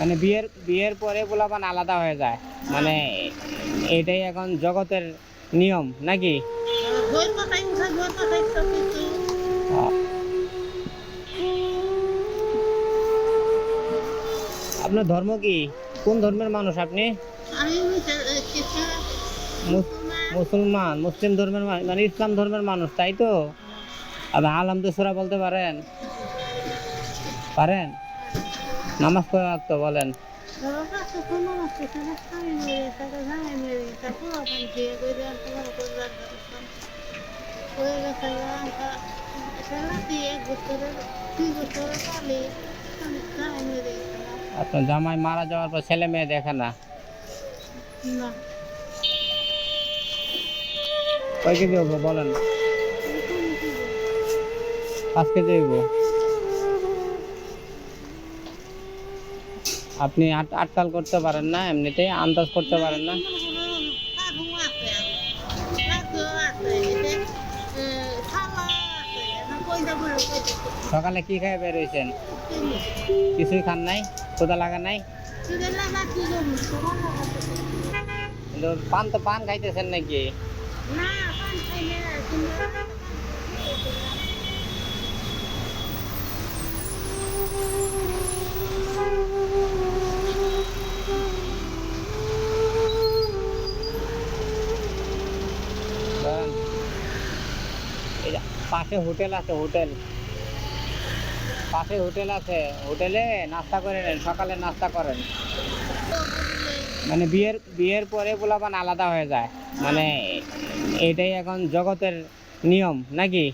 মানে বিয়ের বিয়ের পরে পোলাপান আলাদা হয়ে যায়। মানে এটাই এখন জগতের নিয়ম, নাকি? আপনার ধর্ম কি? কোন ধর্মের মানুষ আপনি? মুস- মুসলমান, মুসলিম ধর্মের মানে ইসলাম ধর্মের মানুষ, তাই তো? আপনি আলহামদুসরা বলতে পারেন। পারেন? নামাজ পড়ে তো বলেন। আপনার জামাই মারা যাওয়ার পর ছেলে মেয়ে দেখে না? না। কয় কেজি হব বলেন? পাঁচ কেজি হইব। আপনি আট- আটকাল করতে পারেন না, এমনিতে আন্দাজ করতে পারেন না। সকালে কি খেয়ে বের হয়েছেন কিছুই খান নাই কোথা লাগা নাই? পান তো পান খাইতেছেন নাকি? না পাশে হোটেল আছে, হোটেল। পাশে হোটেল আছে, হোটেলে নাস্তা করে নেন, সকালে নাস্তা করেন। মানে বিয়ের বিয়ের পরে পোলাপান আলাদা হয়ে যায়। মানে এটাই এখন জগতের নিয়ম, নাকি?